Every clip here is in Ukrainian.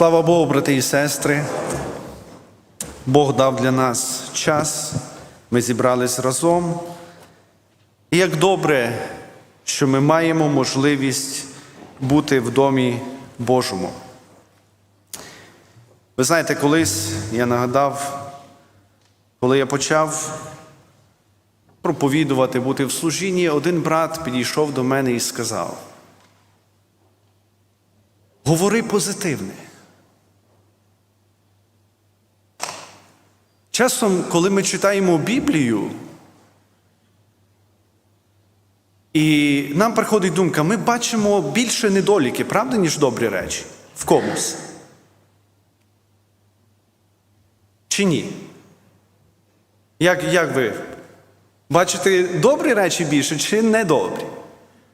Слава Богу, брати і сестри. Бог дав для нас час, ми зібрались разом. І як добре, що ми маємо можливість бути в домі Божому. Ви знаєте, колись я нагадав, коли я почав проповідувати, бути в служінні, один брат підійшов до мене і сказав: Говори позитивне. Часом, коли ми читаємо Біблію, і нам приходить думка, ми бачимо більше недоліки, правда, ніж добрі речі в комусь. Чи ні? Як, як ви? Бачите добрі речі більше чи недобрі?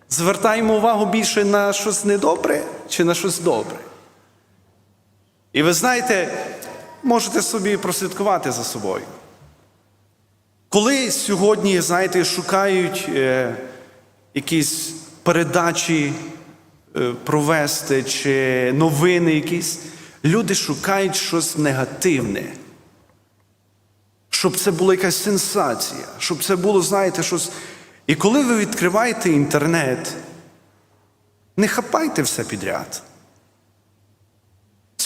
Звертаємо увагу більше на щось недобре чи на щось добре? І ви знаєте, можете собі прослідкувати за собою. Коли сьогодні, знаєте, шукають е, якісь передачі е, провести чи новини якісь, люди шукають щось негативне. Щоб це була якась сенсація, щоб це було, знаєте, щось. І коли ви відкриваєте інтернет, не хапайте все підряд.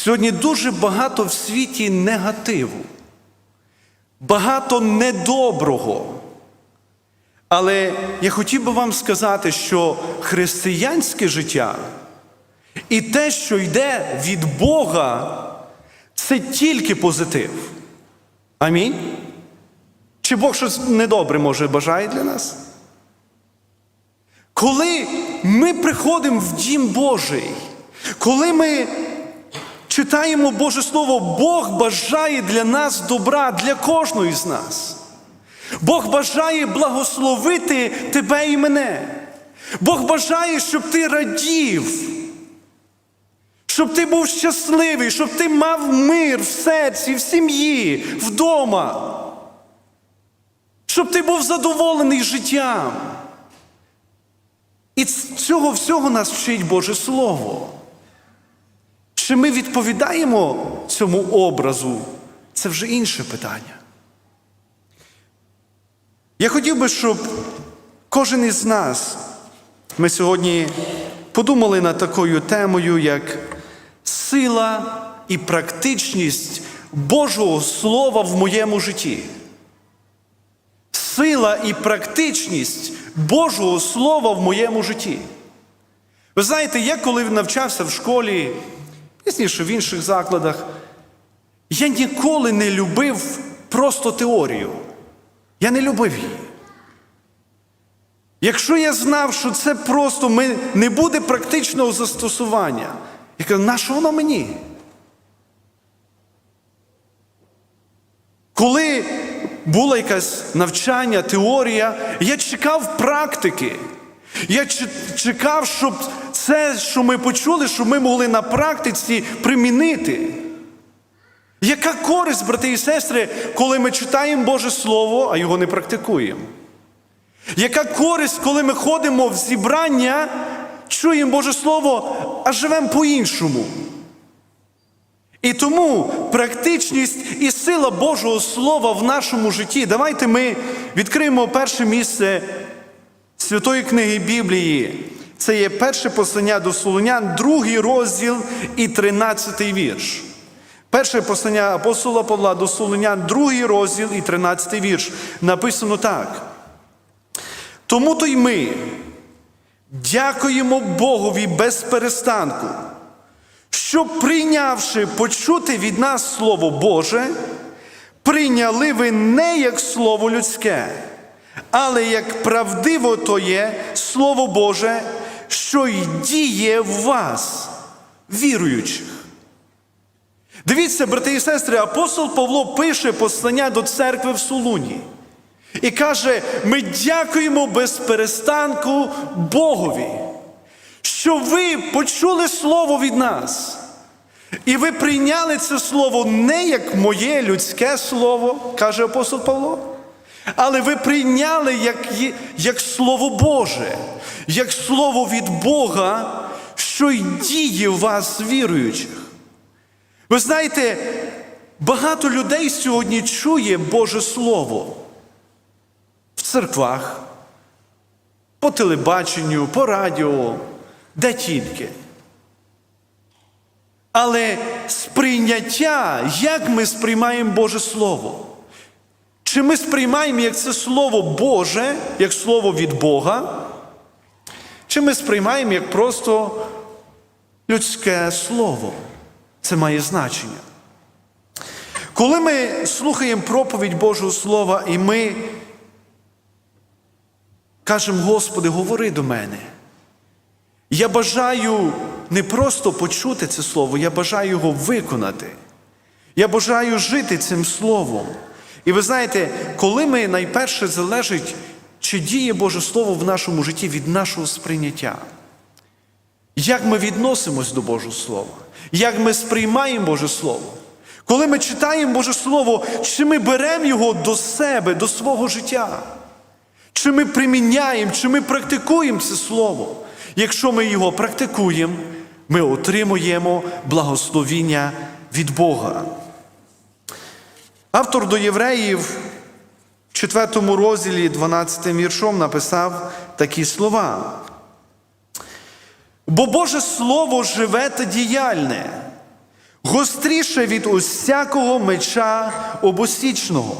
Сьогодні дуже багато в світі негативу, багато недоброго. Але я хотів би вам сказати, що християнське життя і те, що йде від Бога, це тільки позитив. Амінь. Чи Бог щось недобре може бажає для нас? Коли ми приходимо в дім Божий, коли ми читаємо Боже Слово, Бог бажає для нас добра, для кожного з нас. Бог бажає благословити тебе і мене. Бог бажає, щоб ти радів, щоб ти був щасливий, щоб ти мав мир в серці, в сім'ї, вдома. Щоб ти був задоволений життям. І цього всього нас вчить Боже Слово. Чи ми відповідаємо цьому образу? Це вже інше питання. Я хотів би, щоб кожен із нас, ми сьогодні подумали над такою темою, як сила і практичність Божого Слова в моєму житті. Сила і практичність Божого Слова в моєму житті. Ви знаєте, я коли навчався в школі, пізніше в інших закладах, я ніколи не любив просто теорію. Я не любив її. Якщо я знав, що це просто ми, не буде практичного застосування, я кажу, на що воно мені? Коли було якесь навчання, теорія, я чекав практики. Я чекав, щоб це, що ми почули, щоб ми могли на практиці примінити. Яка користь, брати і сестри, коли ми читаємо Боже Слово, а його не практикуємо? Яка користь, коли ми ходимо в зібрання, чуємо Боже Слово, а живемо по-іншому? І тому практичність і сила Божого Слова в нашому житті. Давайте ми відкриємо перше місце Святої книги Біблії. Це є перше послання до Солонян, другий розділ і тринадцятий вірш. Перше послання апостола Павла до Солонян, другий розділ і тринадцятий вірш. Написано так. Тому то й ми дякуємо Богові без перестанку, що прийнявши почути від нас Слово Боже, прийняли ви не як Слово людське, але як правдиво то є Слово Боже, що й діє в вас, віруючих. Дивіться, брати і сестри, апостол Павло пише послання до церкви в Солуні. І каже: ми дякуємо без перестанку Богові, що ви почули слово від нас. І ви прийняли це слово не як моє людське слово, каже апостол Павло, але ви прийняли як, як Слово Боже, як Слово від Бога, що й діє в вас, віруючих. Ви знаєте, багато людей сьогодні чує Боже Слово в церквах, по телебаченню, по радіо, де тільки. Але сприйняття, як ми сприймаємо Боже Слово? Чи ми сприймаємо як це Слово Боже, як Слово від Бога? Чи ми сприймаємо як просто людське слово? Це має значення. Коли ми слухаємо проповідь Божого Слова, і ми кажемо, Господи, говори до мене. Я бажаю не просто почути це слово, я бажаю його виконати. Я бажаю жити цим словом. І ви знаєте, коли ми найперше залежить, чи діє Боже Слово в нашому житті від нашого сприйняття, як ми відносимось до Божого Слова, як ми сприймаємо Боже Слово. Коли ми читаємо Боже Слово, чи ми беремо його до себе, до свого життя, чи ми приміняємо, чи ми практикуємо це Слово. Якщо ми його практикуємо, ми отримуємо благословіння від Бога. Автор до євреїв в 4 розділі 12 віршом написав такі слова. Бо Боже Слово живе та діяльне, гостріше від усякого меча обосічного.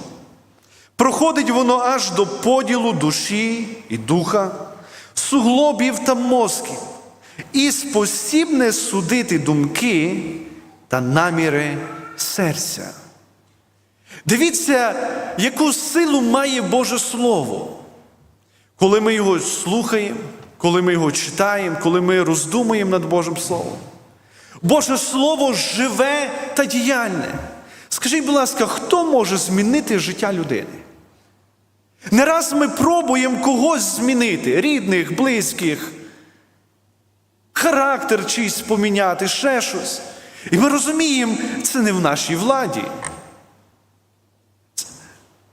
Проходить воно аж до поділу душі і духа, суглобів та мозків, і спосібне судити думки та наміри серця. Дивіться, яку силу має Боже Слово, коли ми його слухаємо, коли ми його читаємо, коли ми роздумуємо над Божим Словом. Боже Слово живе та діяльне. Скажіть, будь ласка, хто може змінити життя людини? Не раз ми пробуємо когось змінити, рідних, близьких, характер чийсь поміняти, ще щось. І ми розуміємо, це не в нашій владі.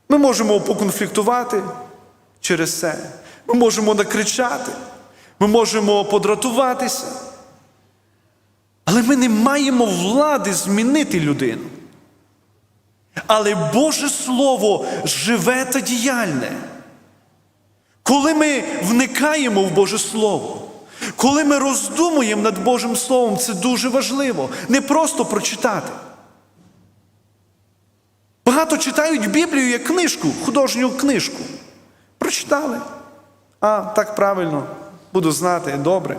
Ми можемо поконфліктувати через це. Ми можемо накричати, ми можемо подратуватися. Але ми не маємо влади змінити людину. Але Боже Слово живе та діяльне. Коли ми вникаємо в Боже Слово, коли ми роздумуємо над Божим Словом, це дуже важливо. Не просто прочитати. Багато читають Біблію як книжку, художню книжку. Прочитали. А, так правильно, буду знати, добре.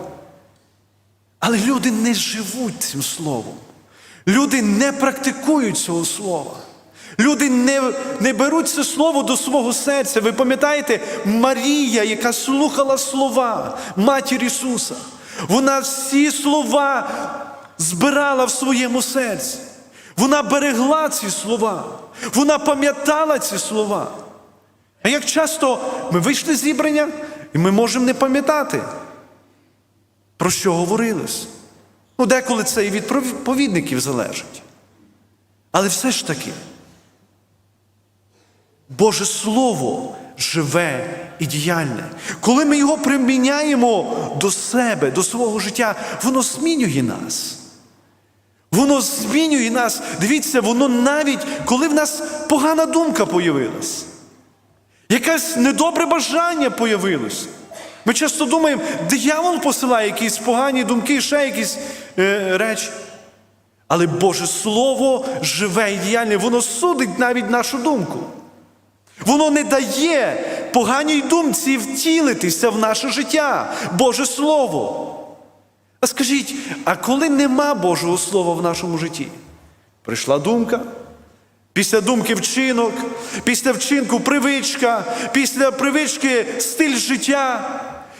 Але люди не живуть цим словом. Люди не практикують цього слова. Люди не, не беруть це слово до свого серця. Ви пам'ятаєте, Марія, яка слухала слова Матір Ісуса, вона всі слова збирала в своєму серці. Вона берегла ці слова, вона пам'ятала ці слова. А як часто ми вийшли з зібрання, і ми можемо не пам'ятати, про що говорилось. Ну, деколи це і від проповідників залежить. Але все ж таки, Боже Слово живе і діяльне. Коли ми його приміняємо до себе, до свого життя, воно змінює нас. Воно змінює нас. Дивіться, воно навіть, коли в нас погана думка появилась, якесь недобре бажання появилось. Ми часто думаємо, диявол посилає якісь погані думки, ще якісь е, речі. Але Боже Слово живе і діяльне, воно судить навіть нашу думку. Воно не дає поганій думці втілитися в наше життя, Боже Слово. А скажіть, а коли нема Божого Слова в нашому житті? Прийшла думка, після думки вчинок, після вчинку привичка, після привички стиль життя.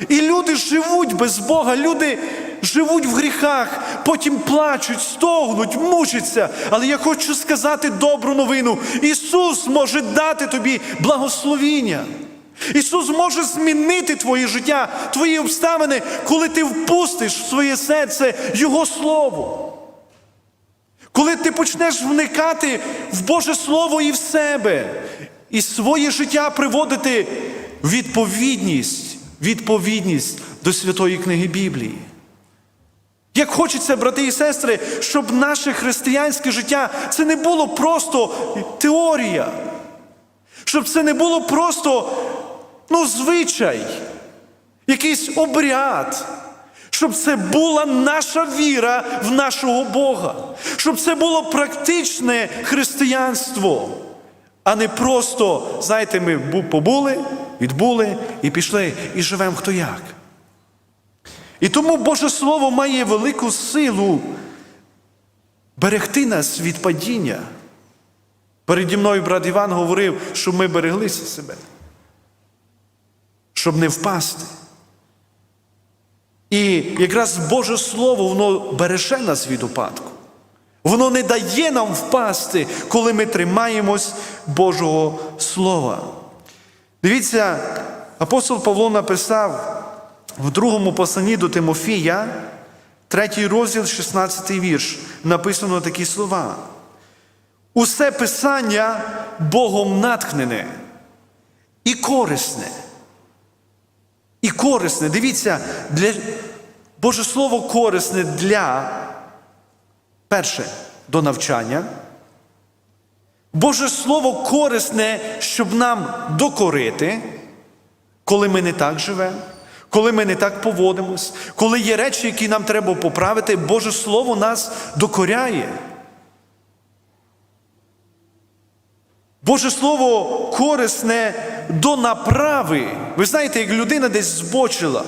І люди живуть без Бога, люди живуть в гріхах, потім плачуть, стогнуть, мучаться. Але я хочу сказати добру новину. Ісус може дати тобі благословіння. Ісус може змінити твоє життя, твої обставини, коли ти впустиш в своє серце Його Слово. Коли ти почнеш вникати в Боже Слово і в себе, і своє життя приводити відповідність, відповідність до Святої книги Біблії. Як хочеться, брати і сестри, щоб наше християнське життя це не було просто теорія, щоб це не було просто ну, звичай, якийсь обряд, щоб це була наша віра в нашого Бога, щоб це було практичне християнство, а не просто, знаєте, ми побули, відбули і пішли, і живемо хто як. І тому Боже Слово має велику силу берегти нас від падіння. Переді мною брат Іван говорив, щоб ми береглися себе, щоб не впасти. І якраз Боже Слово, воно береже нас від упадку. Воно не дає нам впасти, коли ми тримаємось Божого Слова. Дивіться, апостол Павло написав в другому посланні до Тимофія, третій розділ, 16 вірш, написано такі слова. Усе писання Богом натхнене і корисне. І корисне. Дивіться, для... Боже Слово корисне для, перше, до навчання. Боже Слово корисне, щоб нам докорити, коли ми не так живемо, коли ми не так поводимось, коли є речі, які нам треба поправити, Боже Слово нас докоряє. Боже Слово корисне до направи. Ви знаєте, як людина десь збочила,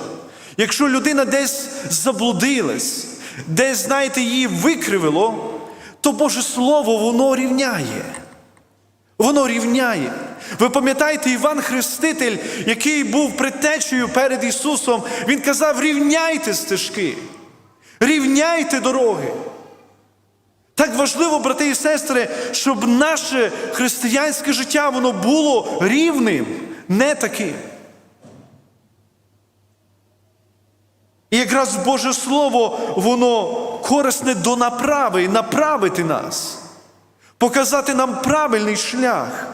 якщо людина десь заблудилась, десь, знаєте, її викривило, то Боже Слово воно рівняє. Воно рівняє. Ви пам'ятаєте, Іван Хреститель, який був предтечею перед Ісусом, Він казав: рівняйте стежки, рівняйте дороги. Так важливо, брати і сестри, щоб наше християнське життя воно було рівним, не таким. І якраз Боже Слово, воно корисне до направи, направити нас, показати нам правильний шлях.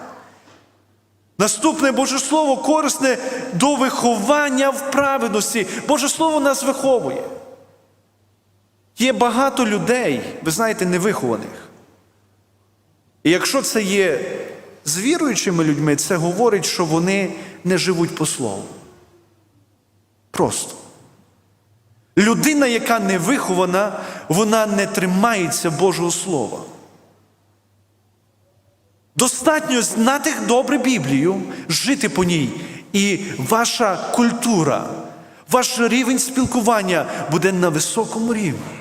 Наступне Боже Слово корисне до виховання в праведності. Боже Слово нас виховує. Є багато людей, ви знаєте, невихованих. І якщо це є з віруючими людьми, це говорить, що вони не живуть по слову. Просто. Людина, яка не вихована, вона не тримається Божого Слова. Достатньо знати добре Біблію, жити по ній, і ваша культура, ваш рівень спілкування буде на високому рівні.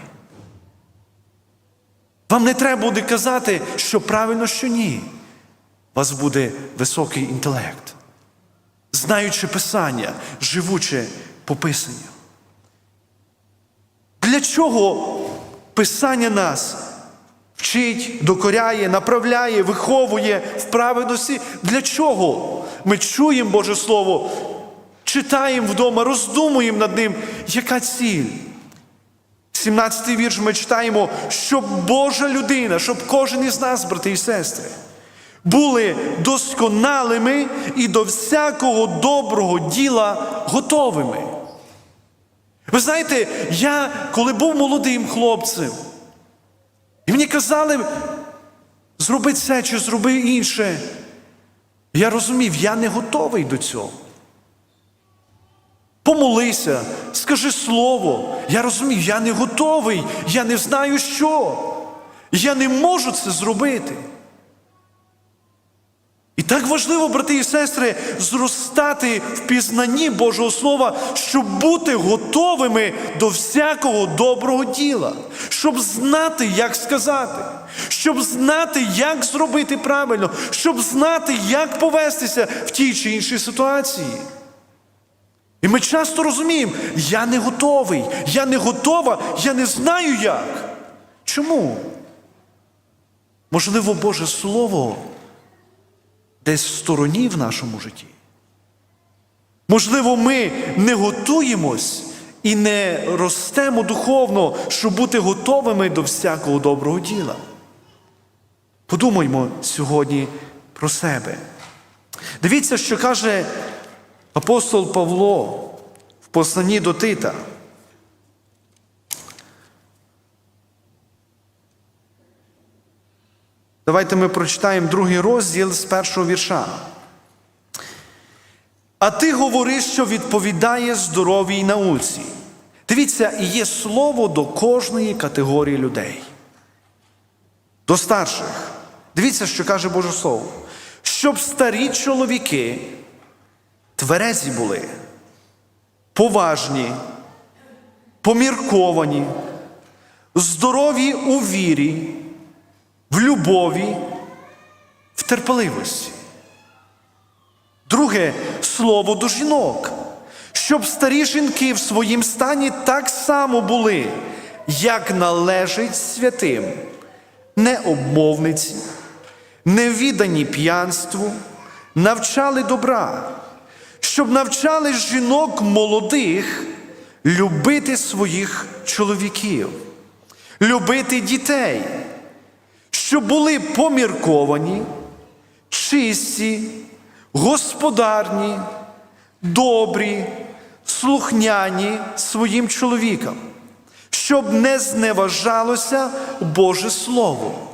Вам не треба буде казати, що правильно, що ні. У вас буде високий інтелект, знаючи Писання, живучи по Писанню. Для чого Писання нас вчить, докоряє, направляє, виховує в праведності? Для чого? Ми чуємо Боже Слово, читаємо вдома, роздумуємо над ним, яка ціль? 17-й вірш ми читаємо, щоб Божа людина, щоб кожен із нас, брати і сестри, були досконалими і до всякого доброго діла готовими. Ви знаєте, я, коли був молодим хлопцем, і мені казали, зроби це чи зроби інше, я розумів, я не готовий до цього. Помолися, скажи слово. Я розумію, я не готовий, я не знаю що. Я не можу це зробити. І так важливо, брати і сестри, зростати в пізнанні Божого Слова, щоб бути готовими до всякого доброго діла, щоб знати, як сказати, щоб знати, як зробити правильно, щоб знати, як повестися в тій чи іншій ситуації. І ми часто розуміємо, я не готовий, я не готова, я не знаю як. Чому? Можливо, Боже Слово десь в стороні в нашому житті. Можливо, ми не готуємось і не ростемо духовно, щоб бути готовими до всякого доброго діла. Подумаймо сьогодні про себе. Дивіться, що каже Апостол Павло в посланні до Тита. Давайте ми прочитаємо другий розділ з першого вірша. А ти говориш, що відповідає здоровій науці. Дивіться, є слово до кожної категорії людей. До старших. Дивіться, що каже Боже Слово. Щоб старі чоловіки тверезі були, поважні, помірковані, здорові у вірі, в любові, в терпеливості. Друге слово до жінок, щоб старі жінки в своїм стані так само були, як належить святим, не обмовниці, не віддані п'янству, навчали добра, щоб навчали жінок молодих любити своїх чоловіків, любити дітей, щоб були помірковані, чисті, господарні, добрі, слухняні своїм чоловікам, щоб не зневажалося Боже Слово.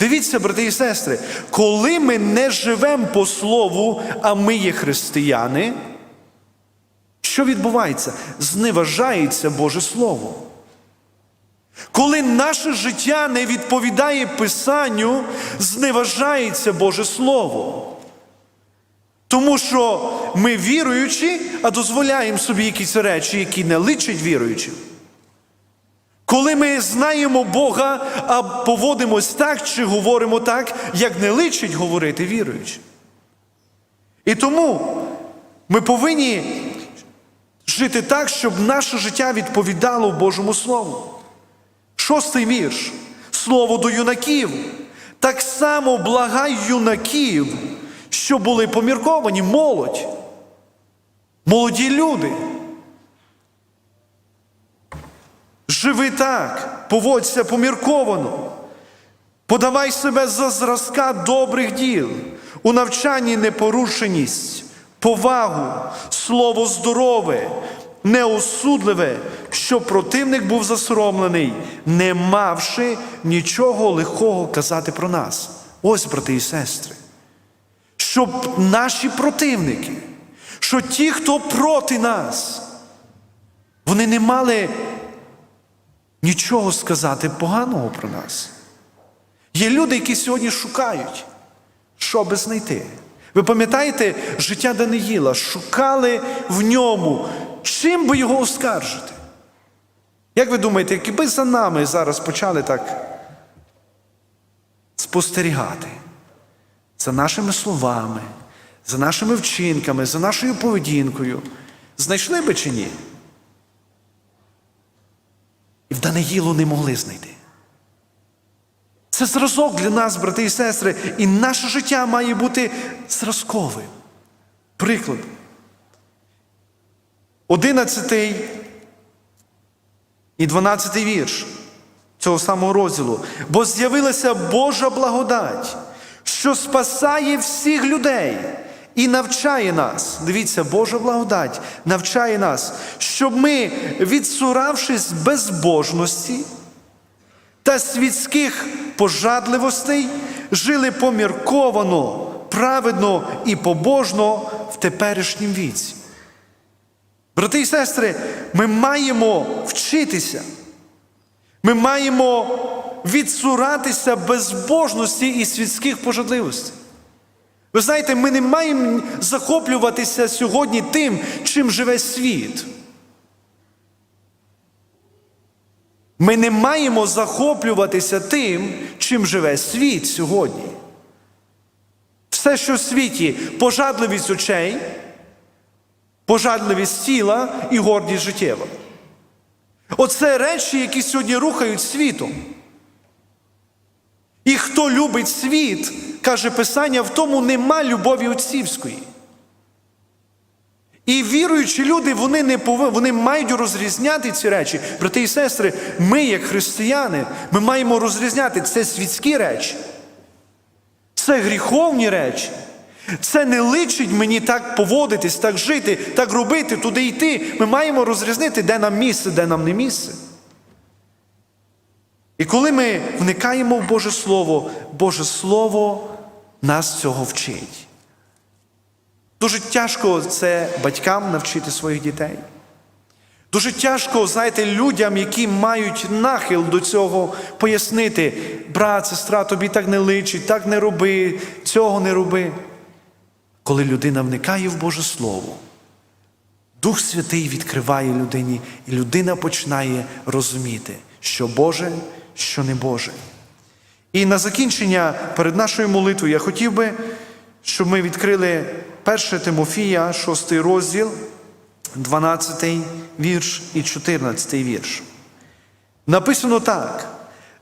Дивіться, брати і сестри, коли ми не живемо по слову, а ми є християни, що відбувається? Зневажається Боже Слово. Коли наше життя не відповідає Писанню, зневажається Боже Слово. Тому що ми віруючі, а дозволяємо собі якісь речі, які не личать віруючим. Коли ми знаємо Бога, а поводимось так чи говоримо так, як не личить говорити віруючим. І тому ми повинні жити так, щоб наше життя відповідало Божому Слову. Шостий вірш. Слово до юнаків. Так само благай юнаків, що були помірковані, молодь, молоді люди. Живи так, поводься помірковано, подавай себе за зразка добрих діл, у навчанні непорушеність, повагу, слово здорове, неосудливе, щоб противник був засоромлений, не мавши нічого лихого казати про нас. Ось, брати і сестри, щоб наші противники, що ті, хто проти нас, вони не мали нічого сказати поганого про нас. Є люди, які сьогодні шукають, що би знайти. Ви пам'ятаєте життя Даниїла, шукали в ньому, чим би його оскаржити? Як ви думаєте, якби за нами зараз почали так спостерігати за нашими словами, за нашими вчинками, за нашою поведінкою, знайшли би чи ні? І в Даниїлу не могли знайти. Це зразок для нас, брати і сестри, і наше життя має бути зразковим. Приклад. Одинадцятий і дванадцятий вірш цього самого розділу. Бо з'явилася Божа благодать, що спасає всіх людей і навчає нас. Дивіться, Божа благодать навчає нас, щоб ми, відсуравшись безбожності та світських пожадливостей, жили помірковано, праведно і побожно в теперішнім віці. Брати і сестри, ми маємо вчитися. Ми маємо відсуратися безбожності і світських пожадливостей. Ви знаєте, ми не маємо захоплюватися сьогодні тим, чим живе світ. Ми не маємо захоплюватися тим, чим живе світ сьогодні. Все, що в світі пожадливість очей, пожадливість тіла і гордість життєва. Оце речі, які сьогодні рухають світом. І хто любить світ, каже Писання, в тому нема любові отцівської. І віруючі люди, вони не повинні, вони мають розрізняти ці речі. Брати і сестри, ми, як християни, ми маємо розрізняти це світські речі, це гріховні речі. Це не личить мені так поводитись, так жити, так робити, туди йти. Ми маємо розрізнити, де нам місце, де нам не місце. І коли ми вникаємо в Боже Слово, Боже Слово нас цього вчить. Дуже тяжко це батькам навчити своїх дітей. Дуже тяжко, знаєте, людям, які мають нахил до цього, пояснити, брат, сестра, тобі так не личить, так не роби, цього не роби. Коли людина вникає в Боже Слово, Дух Святий відкриває людині, і людина починає розуміти, що Боже, що не Боже. І на закінчення перед нашою молитвою я хотів би, щоб ми відкрили 1 Тимофія, 6 розділ, 12 вірш і 14 вірш. Написано так: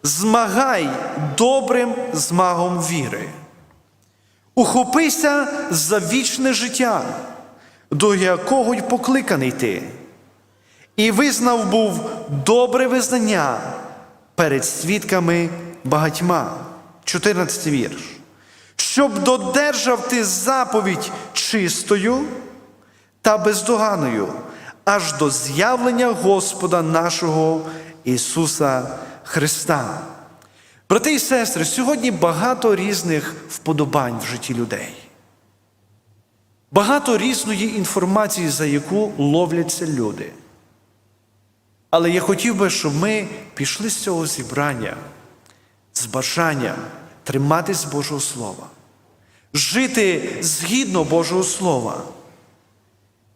змагай добрим змагом віри. Ухопися за вічне життя, до якого й покликаний ти, і визнав був добре визнання перед свідками багатьма. 14 вірш. Щоб додержав ти заповідь чистою та бездоганною, аж до з'явлення Господа нашого Ісуса Христа. Брати і сестри, сьогодні багато різних вподобань в житті людей. Багато різної інформації, за яку ловляться люди. Але я хотів би, щоб ми пішли з цього зібрання з бажанням триматись Божого Слова, жити згідно Божого Слова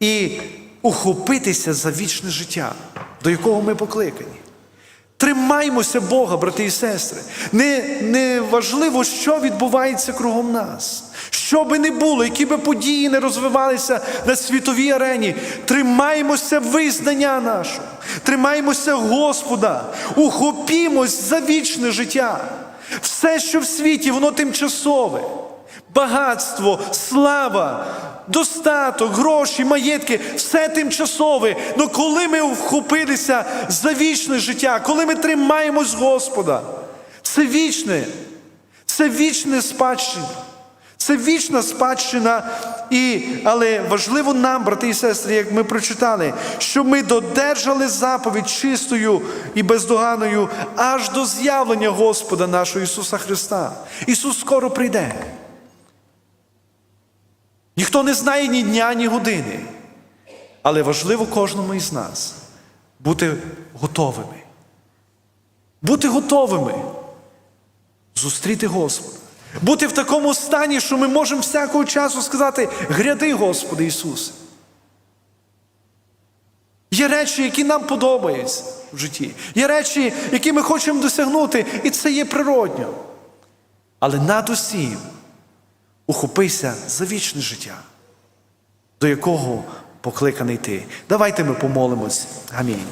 і ухопитися за вічне життя, до якого ми покликані. Тримаймося Бога, брати і сестри. Не, не важливо, що відбувається кругом нас. Що би не було, які би події не розвивалися на світовій арені, тримаймося визнання нашого, тримаймося Господа, ухопімось за вічне життя. Все, що в світі, воно тимчасове. Багатство, слава, достаток, гроші, маєтки все тимчасове. Но коли ми вхопилися за вічне життя, коли ми тримаємось Господа, це вічне, це вічне спадщина. Це вічна спадщина, і, але важливо нам, брати і сестри, як ми прочитали, що ми додержали заповідь чистою і бездоганною аж до з'явлення Господа нашого Ісуса Христа. Ісус скоро прийде. Ніхто не знає ні дня, ні години. Але важливо кожному із нас бути готовими. Бути готовими зустріти Господа. Бути в такому стані, що ми можемо всякого часу сказати: гряди, Господи Ісусе. Є речі, які нам подобаються в житті. Є речі, які ми хочемо досягнути, і це є природньо. Але над усім ухопися за вічне життя, до якого покликаний ти. Давайте ми помолимось. Амінь.